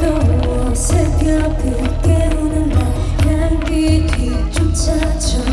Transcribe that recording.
또 어색하게 깨우는 날 향기 뒤쫓아져.